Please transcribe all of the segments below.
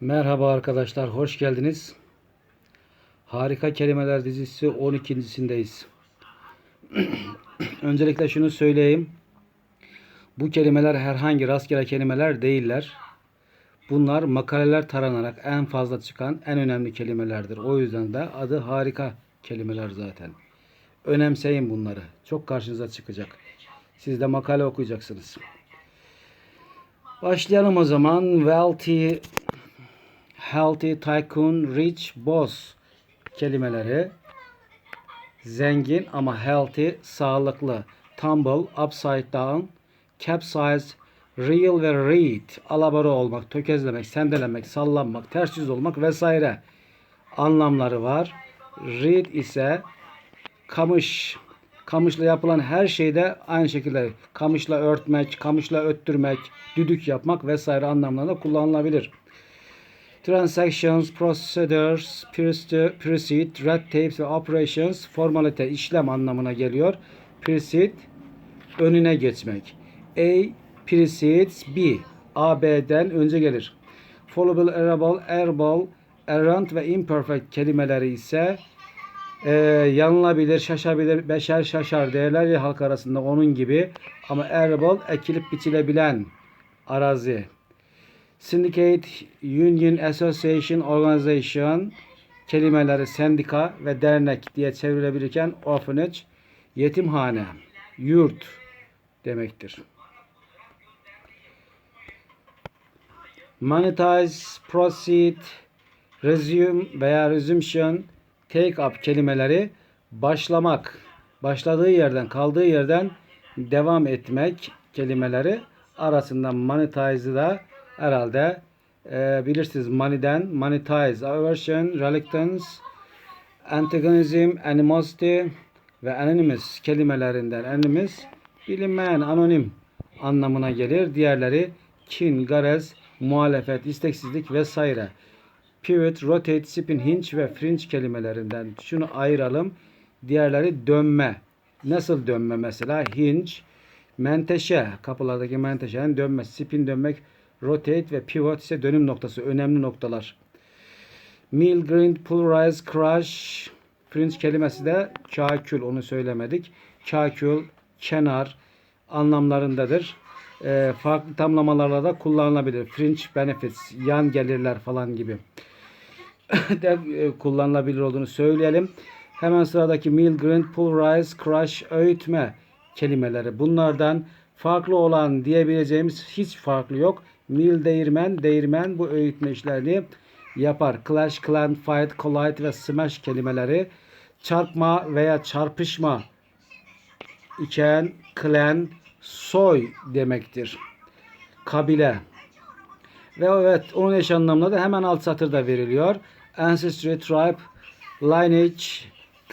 Merhaba arkadaşlar, hoş geldiniz. Harika Kelimeler dizisi 12.sindeyiz. Öncelikle şunu söyleyeyim. Bu kelimeler herhangi rastgele kelimeler değiller. Bunlar makaleler taranarak en fazla çıkan en önemli kelimelerdir. O yüzden de adı harika kelimeler zaten. Önemseyin bunları. Çok karşınıza çıkacak. Siz de makale okuyacaksınız. Başlayalım o zaman. Wealthy healthy, tycoon, rich, boss kelimeleri. Zengin ama healthy, sağlıklı, tumble, upside down, capsize, real ve read, alabora olmak, tökezlemek, sendelemek, sallanmak, ters yüz olmak vesaire anlamları var. Read ise kamış, kamışla yapılan her şeyde aynı şekilde kamışla örtmek, kamışla öttürmek, düdük yapmak vesaire anlamlarında kullanılabilir. Transactions, procedures, proceed, red tapes ve operations formalite, işlem anlamına geliyor. Proceed, önüne geçmek. A precedes B. A, B'den önce gelir. Followable, arable, airball, errant ve imperfect kelimeleri ise e, yanılabilir, şaşabilir, beşer şaşar derler ya halk arasında onun gibi. Ama arable ekilip biçilebilen arazi. Syndicate, Union, Association, Organization kelimeleri sendika ve dernek diye çevrilebilirken orphanage, yetimhane, yurt demektir. Monetize, proceed, resume veya resumption, take up kelimeleri başlamak, başladığı yerden, kaldığı yerden devam etmek kelimeleri arasından monetize'ı da herhalde e, bilirsiniz money'den monetize, aversion, reluctance, antagonism, animosity ve anonymous kelimelerinden anonymous bilinmeyen anonim anlamına gelir. Diğerleri kin, garez, muhalefet, isteksizlik vesaire. Pivot, rotate, spin, hinge ve fringe kelimelerinden şunu ayıralım. Diğerleri dönme. Nasıl dönme mesela? Hinge, menteşe, kapılardaki menteşenin dönme, spin dönmek, rotate ve pivot ise dönüm noktası, önemli noktalar. Mill, grind, pulverize, crush, fringe kelimesi de kakül, onu söylemedik. Kakül, kenar anlamlarındadır. E, farklı tamlamalarla da kullanılabilir. Fringe benefits, yan gelirler falan gibi de e, kullanılabilir olduğunu söyleyelim. Hemen sıradaki mill, grind, pulverize, crush, öğütme kelimeleri. Bunlardan farklı olan diyebileceğimiz hiç farklı yok. Mill değirmen, değirmen bu öğütme işlerini yapar. Clash, clan, fight, collide ve smash kelimeleri çarpma veya çarpışma iken clan, soy demektir. Kabile. Ve evet onun eş anlamına da hemen alt satırda veriliyor. Ancestry, tribe, lineage,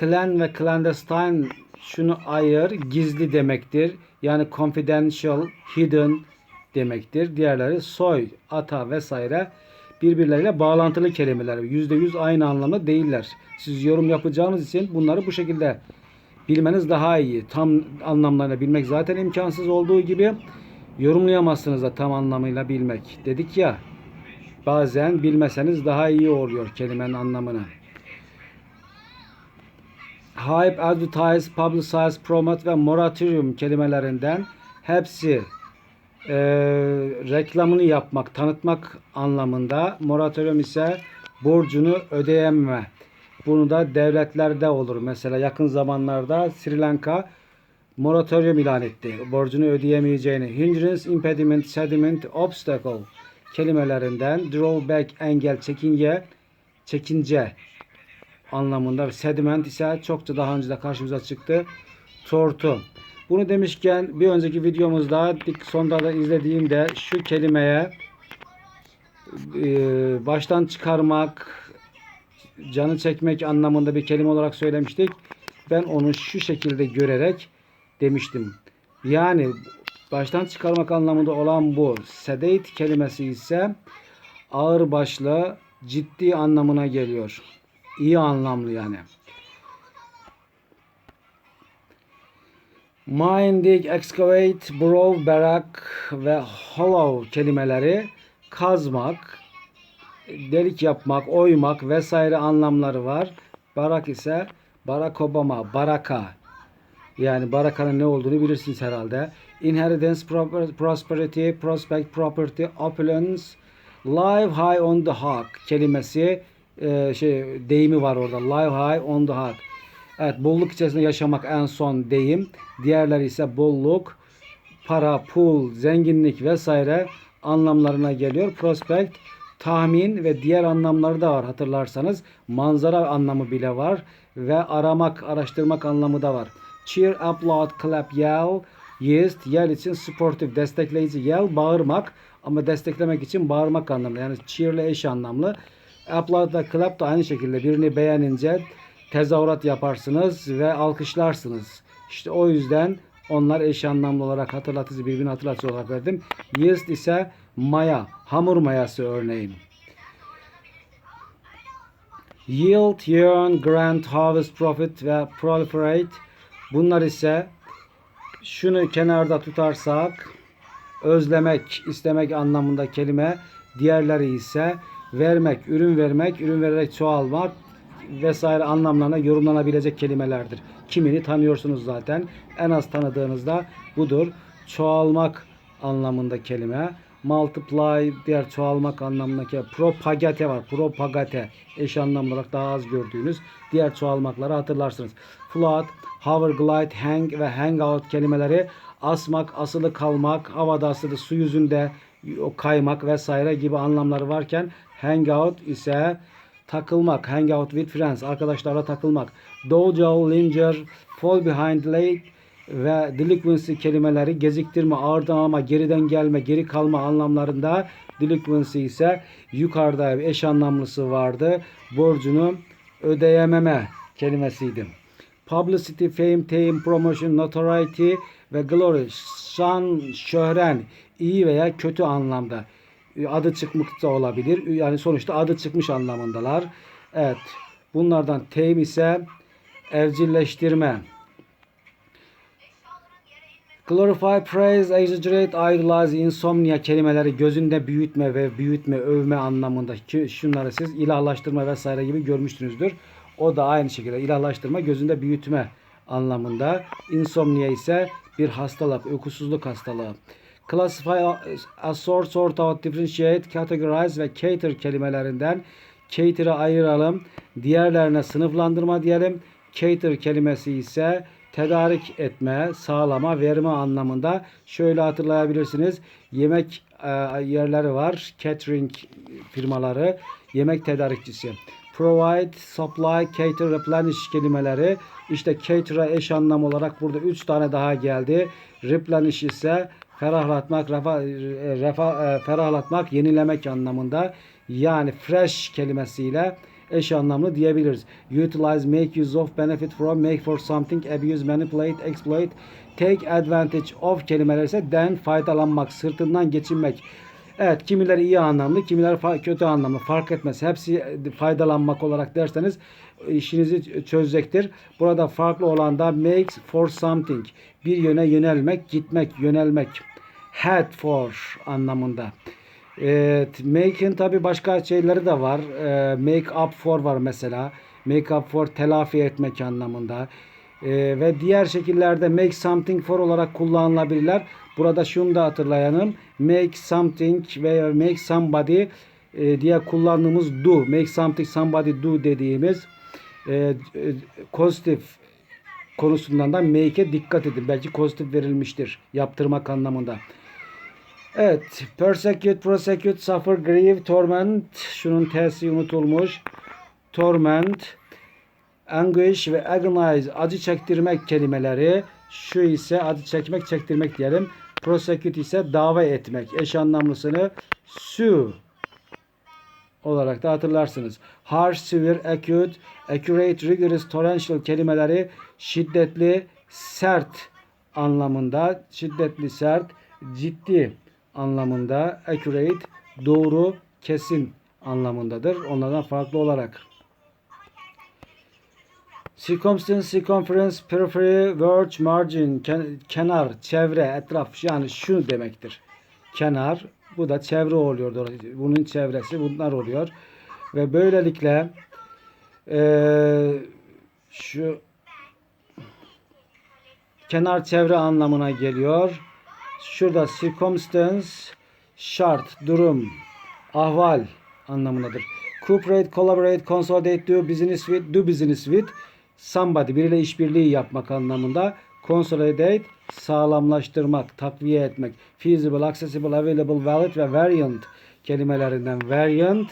clan ve clandestine şunu ayır, gizli demektir. Yani confidential, hidden demektir. Diğerleri soy, ata vesaire birbirleriyle bağlantılı kelimeler. %100 aynı anlamda değiller. Siz yorum yapacağınız için bunları bu şekilde bilmeniz daha iyi. Tam anlamlarını bilmek zaten imkansız olduğu gibi yorumlayamazsınız da tam anlamıyla bilmek. Dedik ya bazen bilmeseniz daha iyi oluyor kelimenin anlamını. Hype, advertise, publicize, promote ve moratorium kelimelerinden hepsi e, reklamını yapmak, tanıtmak anlamında. Moratorium ise borcunu ödeyememe. Bunu da devletlerde olur. Mesela yakın zamanlarda Sri Lanka moratorium ilan etti. Borcunu ödeyemeyeceğini. Hindrance, impediment, sediment, obstacle kelimelerinden drawback, engel, çekinge, çekince anlamında. Sediment ise çokça daha önce de karşımıza çıktı. Tortu. Bunu demişken bir önceki videomuzda sonda da izlediğimde şu kelimeye e, baştan çıkarmak, canı çekmek anlamında bir kelime olarak söylemiştik. Ben onu şu şekilde görerek demiştim. Yani baştan çıkarmak anlamında olan bu. Sedate kelimesi ise ağır başlı, ciddi anlamına geliyor. İyi anlamlı yani. Mine, dig, excavate, burrow, berak ve hollow kelimeleri kazmak, delik yapmak, oymak vesaire anlamları var. Barak ise Barack Obama, baraka. Yani barakanın ne olduğunu bilirsiniz herhalde. Inheritance, prosperity, prospect, property, opulence, live high on the hog kelimesi e, şey deyimi var orada. Live high on the hog. Evet, bolluk içerisinde yaşamak en son deyim. Diğerleri ise bolluk, para, pul, zenginlik vesaire anlamlarına geliyor. Prospect, tahmin ve diğer anlamları da var hatırlarsanız. Manzara anlamı bile var ve aramak, araştırmak anlamı da var. Cheer, applaud, clap, yell, yeast, yell için sportif, destekleyici, yell, bağırmak ama desteklemek için bağırmak anlamında. Yani cheer ile eş anlamlı. Applaud da clap da aynı şekilde birini beğenince tezahürat yaparsınız ve alkışlarsınız. İşte o yüzden onlar eş anlamlı olarak hatırlatıcı birbirini hatırlatıcı olarak verdim. Yeast ise maya, hamur mayası örneğin. Yield, yearn, grant, harvest, profit ve proliferate. Bunlar ise şunu kenarda tutarsak özlemek, istemek anlamında kelime. Diğerleri ise vermek, ürün vermek, ürün vererek çoğalmak vesaire anlamlarına yorumlanabilecek kelimelerdir. Kimini tanıyorsunuz zaten. En az tanıdığınızda budur. Çoğalmak anlamında kelime. Multiply diğer çoğalmak anlamındaki propagate var. Propagate eş anlamlı olarak daha az gördüğünüz diğer çoğalmakları hatırlarsınız. Float, hover, glide, hang ve hangout kelimeleri asmak, asılı kalmak, havada asılı su yüzünde o kaymak vesaire gibi anlamları varken hangout ise takılmak, hang out with friends, arkadaşlarla takılmak. Dojo, linger, fall behind late ve delinquency kelimeleri geciktirme, ağırdan alma, geriden gelme, geri kalma anlamlarında delinquency ise yukarıda bir eş anlamlısı vardı. Borcunu ödeyememe kelimesiydi. Publicity, fame, fame, promotion, notoriety ve glory, şan, şöhren, iyi veya kötü anlamda adı çıkmış da olabilir. Yani sonuçta adı çıkmış anlamındalar. Evet. Bunlardan tame ise evcilleştirme. Glorify, praise, exaggerate, idolize, insomnia kelimeleri gözünde büyütme ve büyütme, övme anlamında. Ki Şunları siz ilahlaştırma vesaire gibi görmüşsünüzdür. O da aynı şekilde ilahlaştırma, gözünde büyütme anlamında. Insomnia ise bir hastalık, uykusuzluk hastalığı. Classify, assort, sort out, differentiate, categorize ve cater kelimelerinden cater'ı ayıralım. Diğerlerine sınıflandırma diyelim. Cater kelimesi ise tedarik etme, sağlama, verme anlamında. Şöyle hatırlayabilirsiniz. Yemek e, yerleri var. Catering firmaları. Yemek tedarikçisi. Provide, supply, cater, replenish kelimeleri. İşte cater'a eş anlam olarak burada 3 tane daha geldi. Replenish ise ferahlatmak, refa, refa, e, ferahlatmak, yenilemek anlamında. Yani fresh kelimesiyle eş anlamlı diyebiliriz. Utilize, make use of, benefit from, make for something, abuse, manipulate, exploit, take advantage of kelimeler ise den, faydalanmak, sırtından geçinmek. Evet kimileri iyi anlamlı, kimileri fa- kötü anlamlı fark etmez. Hepsi faydalanmak olarak derseniz işinizi çözecektir. Burada farklı olan da makes for something. Bir yöne yönelmek, gitmek, yönelmek. Head for anlamında. Evet, make'in tabi başka şeyleri de var. Ee, make up for var mesela. Make up for telafi etmek anlamında. Ee, ve diğer şekillerde make something for olarak kullanılabilirler. Burada şunu da hatırlayalım. Make something veya make somebody e, diye kullandığımız do. Make something somebody do dediğimiz e, e, pozitif konusundan da make'e dikkat edin. Belki pozitif verilmiştir. Yaptırmak anlamında. Evet. Persecute, prosecute, suffer, grieve, torment. Şunun T'si unutulmuş. Torment, anguish ve agonize acı çektirmek kelimeleri. Şu ise acı çekmek, çektirmek diyelim. Prosecute ise dava etmek. Eş anlamlısını sue olarak da hatırlarsınız. Harsh, severe, acute, accurate, rigorous, torrential kelimeleri şiddetli, sert anlamında, şiddetli, sert, ciddi anlamında, accurate, doğru, kesin anlamındadır. Onlardan farklı olarak. Circumstance, circumference, periphery, verge, margin, ken- kenar, çevre, etraf yani şu demektir. Kenar, Bu da çevre oluyor. Bunun çevresi bunlar oluyor. Ve böylelikle eee, şu kenar çevre anlamına geliyor. Şurada circumstance şart, durum, ahval anlamındadır. Cooperate, collaborate, consolidate, do business with, do business with somebody, biriyle işbirliği yapmak anlamında. Consolidate, sağlamlaştırmak, takviye etmek. Feasible, accessible, available, valid ve variant kelimelerinden variant.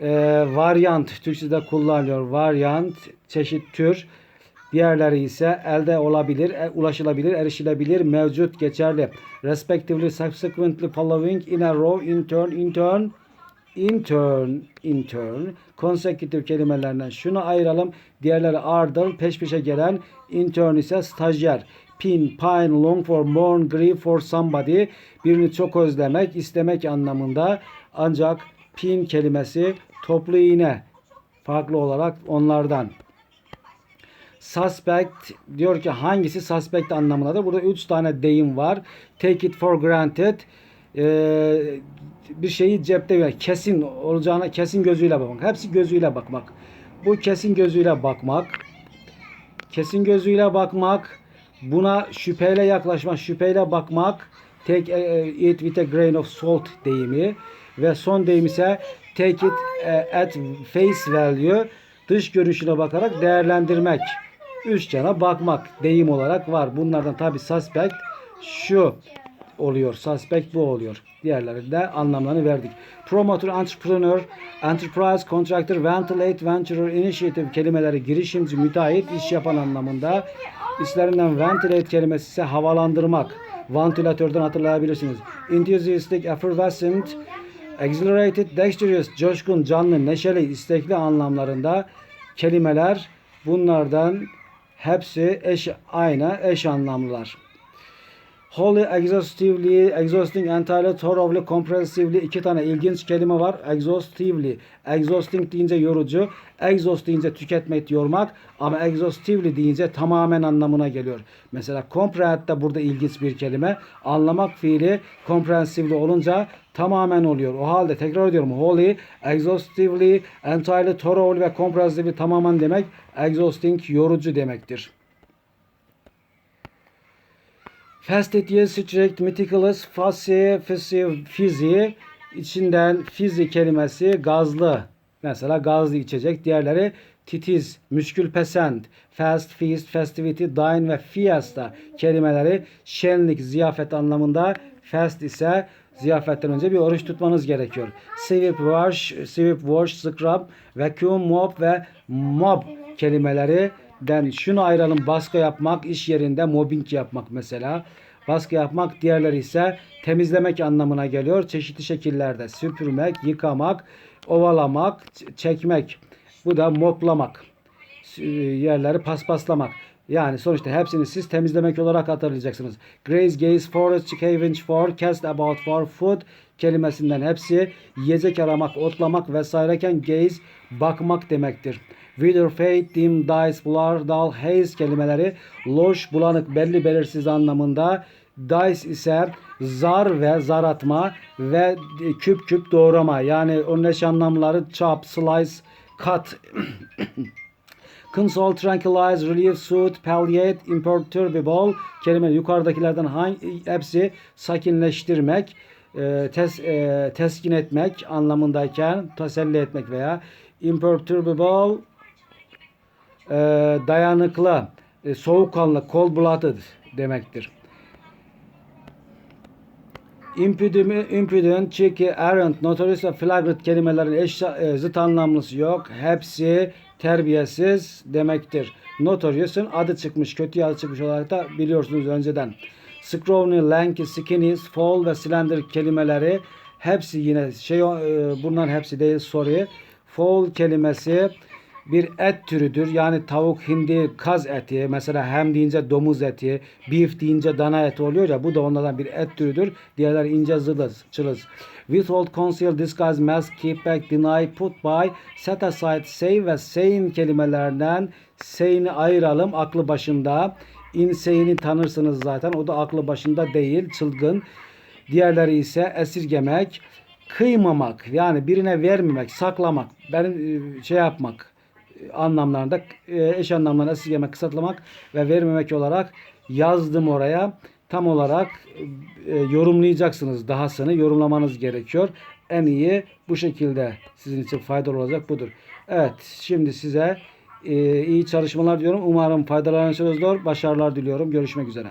Ee, varyant Türkçe'de kullanılıyor. Varyant çeşit tür. Diğerleri ise elde olabilir, e, ulaşılabilir, erişilebilir, mevcut, geçerli. Respectively, subsequently, following, in a row, in turn, in turn, in turn, in turn. Kelimelerinden şunu ayıralım. Diğerleri ardıl, peş peşe gelen. In turn ise stajyer. Pin, pine, long for, mourn, grieve for somebody. Birini çok özlemek, istemek anlamında. Ancak pin kelimesi toplu iğne farklı olarak onlardan. Suspect diyor ki hangisi suspect anlamındadır. Burada üç tane deyim var. Take it for granted. Ee, bir şeyi cepte yani kesin olacağına kesin gözüyle bakmak. Hepsi gözüyle bakmak. Bu kesin gözüyle bakmak. Kesin gözüyle bakmak. Buna şüpheyle yaklaşmak, şüpheyle bakmak. Take it with a grain of salt deyimi. Ve son deyim ise take it eh, at face value. Dış görünüşüne bakarak değerlendirmek. Üç cana bakmak deyim olarak var. Bunlardan tabi suspect şu oluyor. Suspect bu oluyor. Diğerlerinde anlamlarını verdik. Promoter, entrepreneur, enterprise, contractor, ventilate, venturer, initiative kelimeleri girişimci, müteahhit, iş yapan anlamında. İşlerinden ventilate kelimesi ise havalandırmak. Vantilatörden hatırlayabilirsiniz. Enthusiastic, effervescent, exhilarated, dexterous, coşkun, canlı, neşeli, istekli anlamlarında kelimeler bunlardan hepsi eş aynı eş anlamlılar. Wholly, exhaustively, exhausting, entirely, thoroughly, comprehensively iki tane ilginç kelime var. Exhaustively, exhausting deyince yorucu, exhaust deyince tüketmek, yormak ama exhaustively deyince tamamen anlamına geliyor. Mesela comprehend de burada ilginç bir kelime. Anlamak fiili comprehensively olunca tamamen oluyor. O halde tekrar ediyorum. Wholly, exhaustively, entirely, thoroughly ve comprehensively tamamen demek exhausting yorucu demektir. Fastidious, strict, meticulous, fussy, fussy, fizzy içinden fizi kelimesi gazlı. Mesela gazlı içecek. Diğerleri titiz, müşkül pesent, fast, feast, festivity, dine ve fiesta kelimeleri şenlik, ziyafet anlamında. Fast ise ziyafetten önce bir oruç tutmanız gerekiyor. Sweep, wash, sweep, wash, scrub, vacuum, mop ve mob kelimeleri den şunu ayıralım baskı yapmak iş yerinde mobbing yapmak mesela. Baskı yapmak diğerleri ise temizlemek anlamına geliyor. Çeşitli şekillerde süpürmek yıkamak ovalamak çekmek. Bu da moplamak. Yerleri paspaslamak. Yani sonuçta hepsini siz temizlemek olarak hatırlayacaksınız. Graze, gaze, forest, scavenge for, cast about for, food kelimesinden hepsi yiyecek aramak, otlamak vesaireken gaze bakmak demektir. Wither, fade, dim, dice, blur, dull, haze kelimeleri loş, bulanık, belli belirsiz anlamında. Dice ise zar ve zar atma ve küp küp doğrama. Yani onun eş anlamları chop, slice, cut. Console, tranquilize, relieve, soothe, palliate, imperturbable kelime yukarıdakilerden hangi, hepsi sakinleştirmek, e, tes, e, teskin etmek anlamındayken teselli etmek veya imperturbable e, dayanıklı, e, soğukkanlı, cold blooded demektir. Impudent, impudent, cheeky, errant, notorious ve flagrant kelimelerin eş, e, zıt anlamlısı yok. Hepsi terbiyesiz demektir. Notorious'un adı çıkmış, kötü adı çıkmış olarak da biliyorsunuz önceden. Scrawny, lanky, skinny, fall ve slender kelimeleri hepsi yine şey e, bunların hepsi değil sorry. Fall kelimesi bir et türüdür. Yani tavuk, hindi, kaz eti. Mesela hem deyince domuz eti, beef deyince dana eti oluyor ya. Bu da onlardan bir et türüdür. Diğerleri ince zılız, çılız. Withhold, conceal, disguise, mask, keep back, deny, put by, set aside, say ve saying kelimelerden say'ini ayıralım aklı başında. Insane'i tanırsınız zaten. O da aklı başında değil, çılgın. Diğerleri ise esirgemek, kıymamak yani birine vermemek, saklamak, benim e, şey yapmak e, anlamlarında e, eş anlamlarında esirgemek, kısaltlamak ve vermemek olarak yazdım oraya. Tam olarak yorumlayacaksınız dahasını yorumlamanız gerekiyor. En iyi bu şekilde sizin için faydalı olacak budur. Evet şimdi size iyi çalışmalar diyorum. Umarım faydalanırsınızdır. Başarılar diliyorum. Görüşmek üzere.